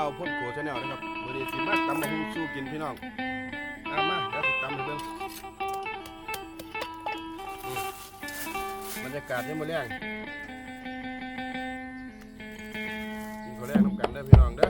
เบาพ่นโกชาแนลนะครับวันนี้สิมาตำมะฮุงสู้กินพี่น้องเอามาแล้วติดตำให้เบิ่งอืมบรรยากาศนี่มาแรงกินข้าวแรงน้ำกันเด้อพี่น้องเด้อ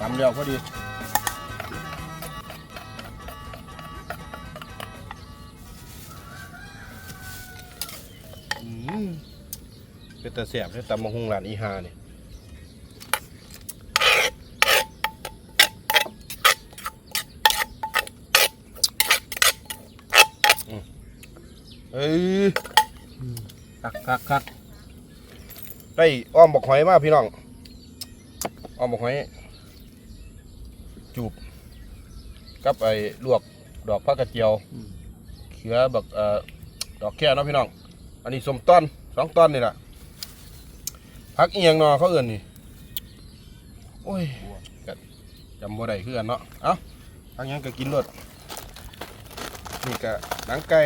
ตำเร็วพอดีอืมเป็นตาแสบเลยตำมะฮุงร้านอีฮาเนี่ยอืมเอ้ยคักคักคักได้อ้อมบอกหอยมาพี่น้อง อ้อมบอกหอย จูบ กับไอ้ลวกดอกผักกระเจียวเขือบักเอ่อดอกแค่เนาะพี่น้อง อันนี้สมต้นสองต้นนี่แหละพักเอียงเนาะเขาเอื่นนี่ โอ้ยก็จำบ่ได้คือกันเนาะ เอ้าพักหยังก็กินรสนี่ก็หนังไก่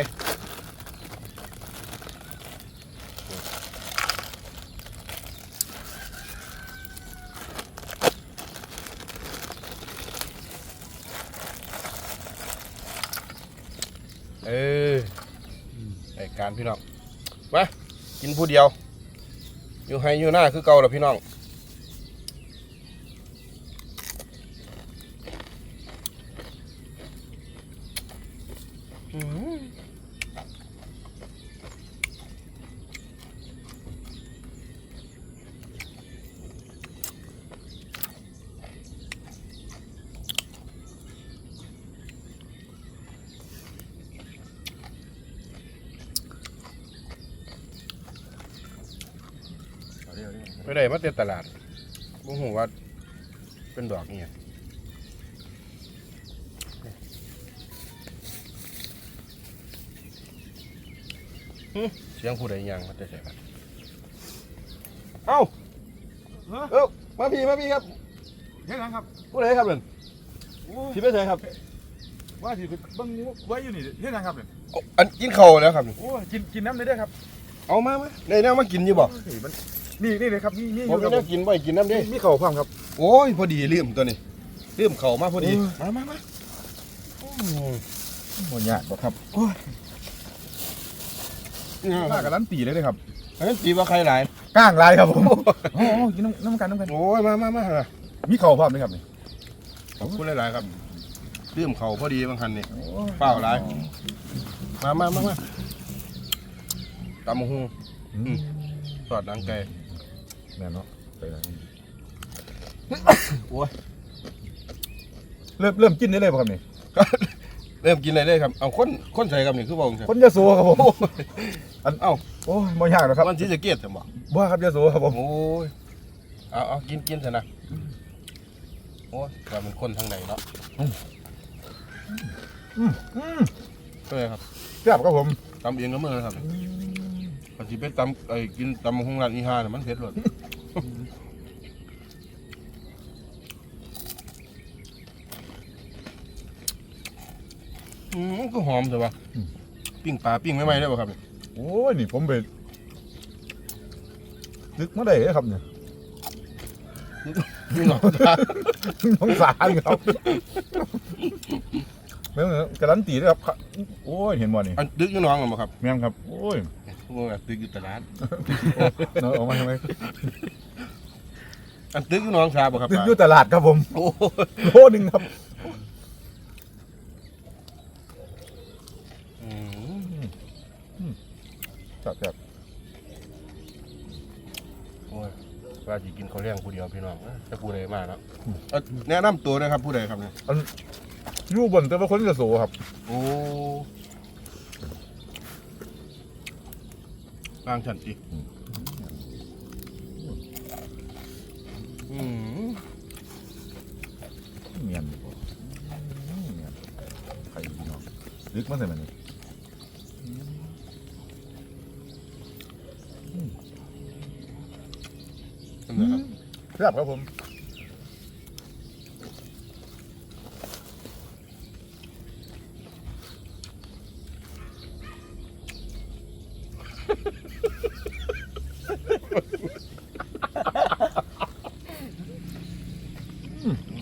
เออไอ การพี่น้องมากินผู้เดียว อยู่ให้อยู่หน้าคือเก่าแล้วพี่น้อง ไม่ได้มาเต็มตลาดบ่ฮู้ว่า เป็นดอกนี่เสียงผู้ใดยังมาแต่ใส่กันเอ้าฮะเอ้ามาพี่มาพี่ครับเฮ็ดหยังครับ ผู้ใดครับเด่นโอ้ที่ไปใส่ครับ ว่าสิไปเบิ่งไว้อยู่นี่เฮ็ดหยังครับเนี่ยเอาอันกินข้าวแล้วครับโอ้กินกินน้ำได้เด้อครับ เอามามาได้แนวมากินอยู่บ่โอ้ยมั นนี่นี่เลยครับนี่นี่อผมยู่มีครับแนวกินบ่ให้กินน้ำเด้มีข้าวพร้อมครับโอ้ยพอดีลืมตัวนี้ลืมเข่ามาพอดีโอ้ยมามามาอืมบ่ยากบ่ครับเนี่ยคมารับกับร้านตีเลยเด้อครับอันนั้นตีว่าใครหลายก้างลายครับผมโอ้โหกินน้ำน้ำกันน้ำกันโอ้ยมามามามีข้าวพร้อมไหมครับนี่ขอบคุณหลายๆครับลืมเข่าพอดีบางคันนี่โอ้ยเปล่าหลายมามามามาตำบักหุ่งอืมสอดหนังไก่ แม่นเนาะไปแล้วโอ้ยเริ่มเริ่มกินได้เลยป่ะครับนี่เริ่มกินอะไรได้ครับเอาคนคนใส่ครับนี่คือบอกใช่คนยะโสครับผมอันเอ้าโอ้ยบ่ยากหรอกครับมันที่จะเกียดใช่บ่บ่ครับยะโสครับผมโอ้ยเอาเอากินกินเถอะนะโอ้ยว่ามันคนทางไหนเนาะอืมอืมก็เลยครับแซ่บครับผมตำเองก็มือครับ ปฏิเป็นตำไอ้กินตำบักหุ่งร้านอีห้าน่ะมันเผ็ดเลยอืมก็หอมใช่ปะปิ้งปลาปิ้งไม่ไหม้ได้ป่ะครับเนี่ยโอ้ยนี่ผมไปนึกมาได้เลยครับเนี่ยพี่น้องตาสงสารครับไม่เหมือนการันตีด้วยครับ โอ้ยเห็นบ่นี่อันตึกอยู่น้องเหรอครับ แม่นครับ โอ้ย พวกแบบตึกอยู่ตลาดเนาะเอามาทำไมอันตึกอยู่น้องชาบ่ครับตึกป้าอยู่ตลาดครับผมโอ้ยโลหนึ่งครับอืมจับจับโอ้ยว่าจะกินข้าวเลี้ยงผู้เดียวพี่น้องเอ้ยจะผู้ใดมาเนาะเอ้ยแนะนำตัวนะครับผู้ใดครับเนี่ยอยู่บนแต่ว่าคนจะโสครับ โอ้ บางฉันจิอืมเมียนบ่เมียนใครพี่น้องลึกมาใส่มันนี่นั่นนะครับแซ่บครับผม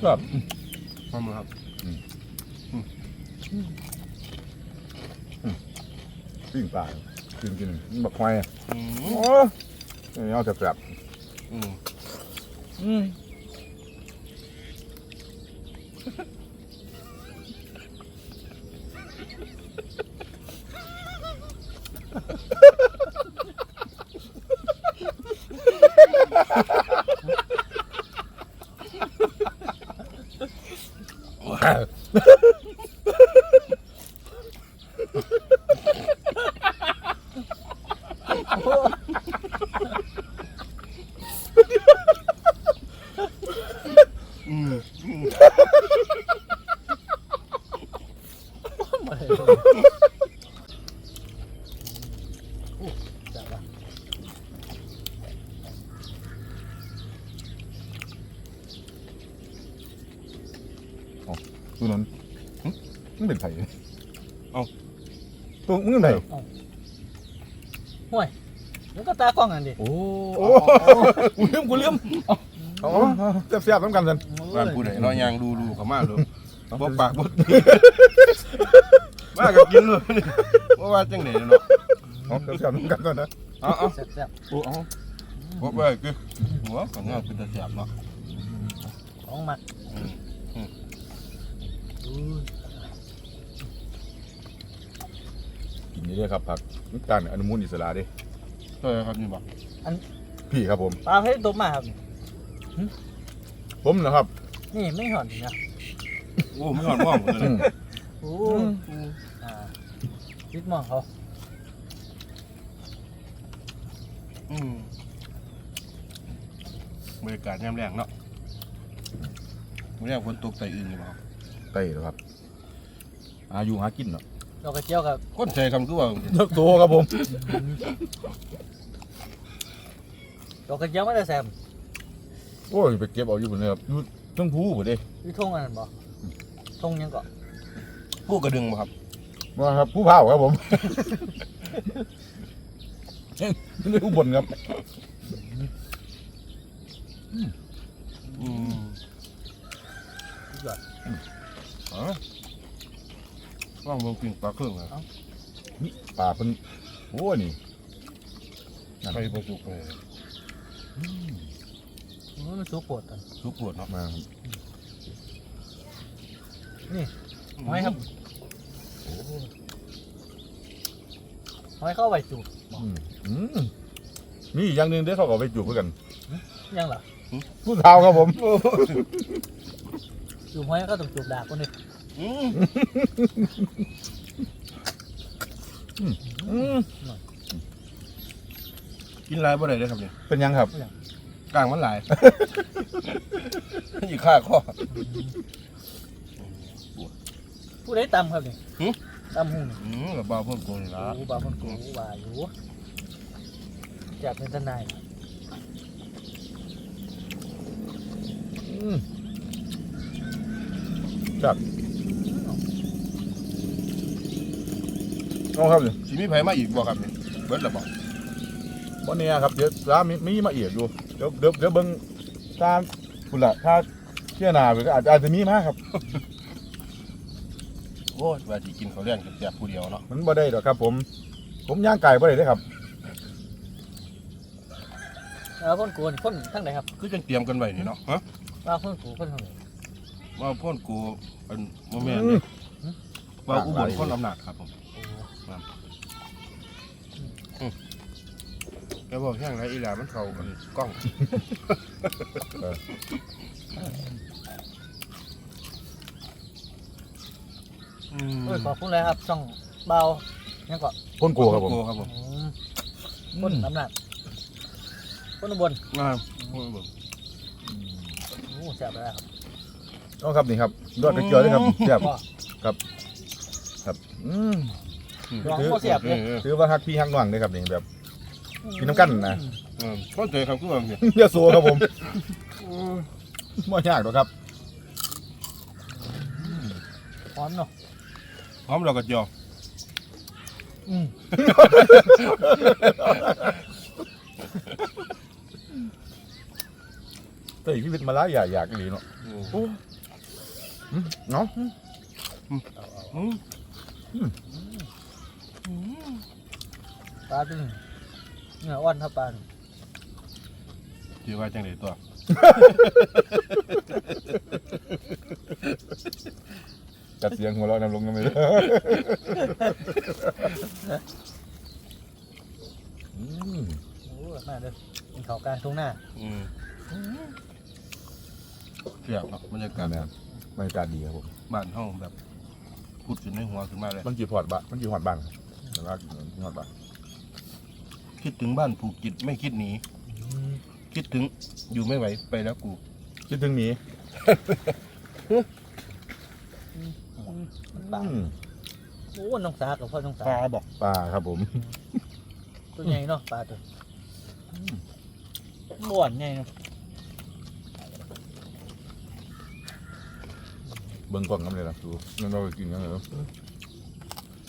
ครับพร้อมแล้วครับปิ้งปลากินกินบักควายอะอืมโอ้ยเอาแซ่บอืมๆอืม นั้นหึมึงเป็นไผ่เอ้า ตัวมึงเป็นไผ่ห่วยมันก็ตากล้องอันดิโอ้โอ้กูลืมกูลืมเอาเอาแซ่บๆน้ำกันสันบ้านผู้ใดเราะยางดูดูเขามาดูเอาบ่ปากบ่ตีมากับกินเลยว่าว่าจังไหนเนาะเอาแซ่บๆน้ำกันสันนะเอาเอาแซ่บโอ้เอาบ่ไปคือหัวของงานเป็นตาแซ่บเนาะๆของหมัก อืม อุ้ย กิ นนี่ด้วยครับผักน้ำตาลอนุมูลอิสระดิเออครับนี่บ่พี่ครับผม ปลาให้ตบมาครับ ผมนะครับนี่ไม่หอนดีนะโอ้ไม่หอนมองเลอืยมโอ้อืมอ่าพิดมองเขาอืมบรรยากาศยามแรงเนาะมื้อแรงฝนตกใส่อื่นนี่บ่ครับไก่เหรอครับอายุหากินเนาะ ดอกกระเจียวกับคนใส่คำคือว่าเลิกโตครับผมดอกกระเจียวไม่ได้แซมโอ้ยไปเก็บเอาอยู่บนเลยครับอยู่ทั้งภูบ่เด้วิทงอันนั้นบ่ทงยังเกาะผู้กระดึงบ่ครับมาครับผู้เผาครับผมนี่อุบลครับอืมสุดยอ ดอ๋อว่างเบิ่งปิ้งปลาเครื่องอะนี่ป่าเพิ่นโอ้นี่ไปบ่สุกเลยโอ้ยมันสุกโปวดอะสุกปวดเนาะมาครับหอยครับอหอยเข้าไปจูบอืมอืมมีอีกอย่างหนึ่งที่เขาก็เอาไปจูบเหมือนกันยังเหรอผู้เฒ่าครับผมจูบหอยก็ต้องจูบดากคนนึงอืมอืม กินหลายบ่ได้เด้อครับเนี่ยเป็นยังครับกลางมันหลาย อีกข้าข้อ ผู้ใดตำครับนี่หึ ตำหุ่งอืมกับบ้าพ่นโกนละโอ้บาคนกูว่าอยู่จับเป็นทนายอืมจับ เอาครับเนี่ยสิมีไผมาอีกบ่ครับเนี่ยเบิดและบ่วันนี้ครับเดี๋ยวร้านมีมีมาเอียดอยู่เดี๋ยวเดี๋ยวเดี๋ยวเบิ้งตามคุณละถ้าเชื่อหนาไปก็อาจจะอาจจะมีมากครับ โอ้ยว่าสิกินข้าวเลี้ยงแซ่บๆผู้เดียวเนาะมันบ่ได้หรอกครับ ผม ผมย่างไก่บ่ได้เด้อครับแล้วคนกูนี่คนทั้งไหนครับคือจังเตรียมกันไว้นี่เนาะฮะว่าคนกูคนทั้งไหนว่าพ่นกูเป็นโมเมนต์นี่ว่าอุบลคนอำนาจครับผม โอ้แกบอกแห้งไรอีหลามันเข้ากันกล้องเอออืมโอ้ยขอบคุณเลยครับช่องเบายังก็พ่นโกครับผมโกครับผมอืมคนอำนาจคนอุบลงามโอ้ยเบิ่งโอ้แซ่บเลยครับต้องครับนี่ครับยอดกระเจียวเลยครับแซ่บพ่อครับ อืม ลองโคเสียบเลยออถือว่าฮักพี่ฮักน้องเลยครับนี่แบบกินน้ำกันนะเออต้นเจอครับคือว่าเนี่ยเยอะโซครับผมไม่ยากหรอกครับพร้อมเนาะพร้อมเราก็เจียวอืมแต่อีกชีวิตมาแล้วอยากอยากอีหลีเนาะ อืมอืมเนาะเอาเอาอืม ปลาตึงเนื้ออ่อนครับปลานี่ที่ว่าจังไดตัว จัดเสียงหัวเราะนำลงกันไปเลยอืมโอ้มาเด้อกินข้าวกลางทุ่งหน้าอืมเสียบเนาะบรรยากาการศเนี่ยบรรยากาศดีครับผมบ้านห้องแบบพูดขึ้นในหัวขึ้นมาเลยมันกี่พอร์ตบ้านมันกี่พอร์ตบ้านครับแต่ว่ากี่พอร์ตบ้าน คิดถึงบ้านผูกจิตไม่คิดหนี คิดถึงอยู่ไม่ไหวไปแล้วกู คิดถึงหนี้ปลาโอ้น้องสากับพ่อน้องสาปลาบอกปลาครับผม ตัวใหญ่เนาะปลาตัวบ่วนใหญ่เนาะเบิ่งกล่องกันเลยนะดูนั่นเราไปกินกันเลยเนาะ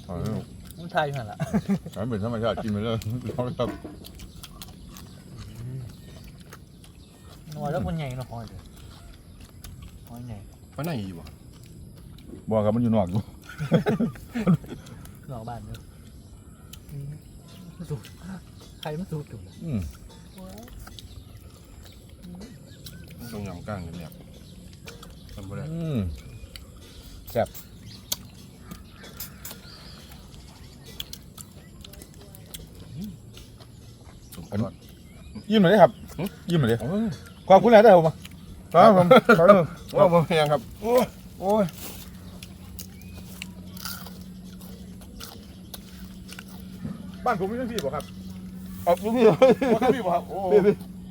อ๋อนี่ มันทายอยู่หั่นล่ะอันเป็นธรรมชาติกินไปเลยครับน้อยแล้วมันใหญ่เนาะหอยเด้อหอยใหญ่ไปไหนอยู่บ่บอกครับมันอยู่นอกอยู่นอกบ้านเด้ออืมสูบใครมันสูบอยู่อืมตรงยำก้างกันเนี่ยทำบ่ได้อืมแซ่บ สมควร ยิ้มหน่อยดิครับหึยิ้มหน่อยดิขอบคุณหลายได้อผมครับผมขอบคุณว่าบ่เพียงครับโอ้ยโอ้ยบ้านผมมีทั้งพี่บ่ครับเอาลูกพี่บ่ทั้งพี่บ่ครับโอ้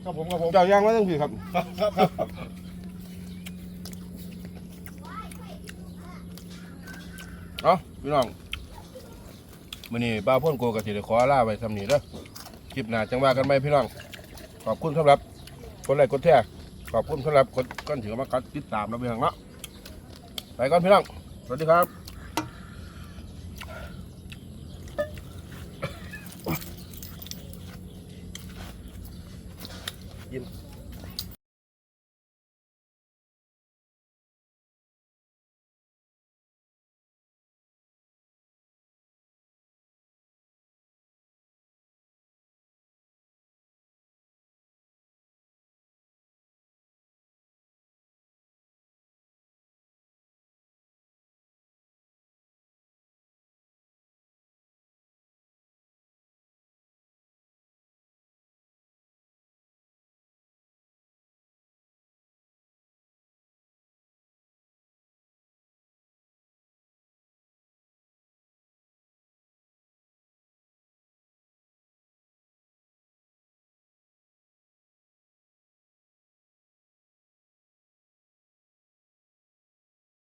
ครับผมครับผมเจ้าย่างมาตั้งพี่ครับครับครับครับเอาพี่น้องมื้อนี้บ้าพ่นโกก็สิได้ขอลาไว้ซำนี้เด้อคลิปหน้าจังว่ากันใหม่พี่น้อง ขอบคุณสำหรับคนไลค์กดแท้ขอบคุณสำหรับคนก้อนถือมากัดติดตามเราไปทางเนาะไปก่อนพี่น้อง สวัสดีครับ